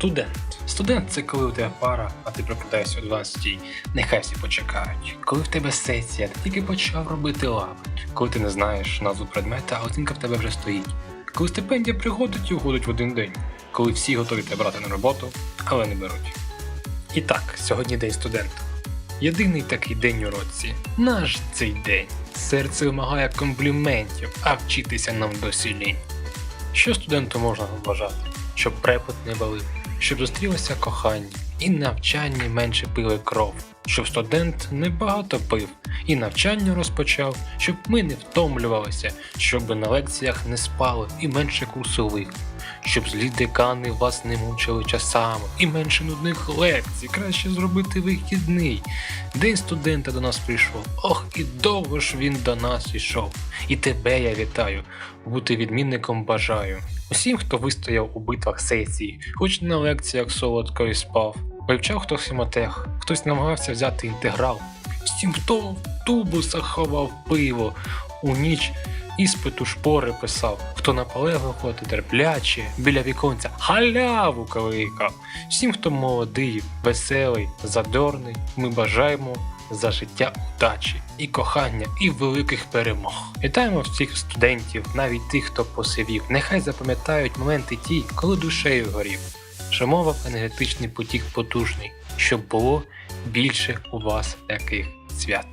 Студент. Студент це коли у тебе пара, а ти прокидаєшся о 12 Нехай всі почекають. Коли в тебе сесія, ти тільки почав робити лаби. Коли ти не знаєш назву предмета, а оцінка в тебе вже стоїть. Коли стипендія приходить і уходить в один день. Коли всі готові тебе брати на роботу, але не беруть. І так, сьогодні день студента. Єдиний такий день у році. Наш цей день. Серце вимагає компліментів, а вчитися нам досі лінь. Що студенту можна вважати? Щоб препод не болив, щоб зустрілося кохання, і навчанні менше пили кров, щоб студент небагато пив і навчання розпочав, щоб ми не втомлювалися, щоб на лекціях не спали і менше курсових, щоб злі декани вас не мучили часами і менше нудних лекцій, краще зробити вихідний. День студента до нас прийшов. Ох, і довго ж він до нас ішов. І тебе я вітаю, бути відмінником бажаю. Усім, хто вистояв у битвах сесії, хоч на лекціях солодко і спав, вивчав хтось хімотех, хтось намагався взяти інтеграл. Всім, хто в тубусах ховав пиво, у ніч іспиту шпори писав, хто наполегливо терпляче біля віконця халяву кликав. Всім, хто молодий, веселий, задорний, ми бажаємо за життя удачі і кохання, і великих перемог. Вітаємо всіх студентів, навіть тих, хто посивів. Нехай запам'ятають моменти ті, коли душею горів. Шумовав енергетичний потік потужний, щоб було більше у вас таких свят.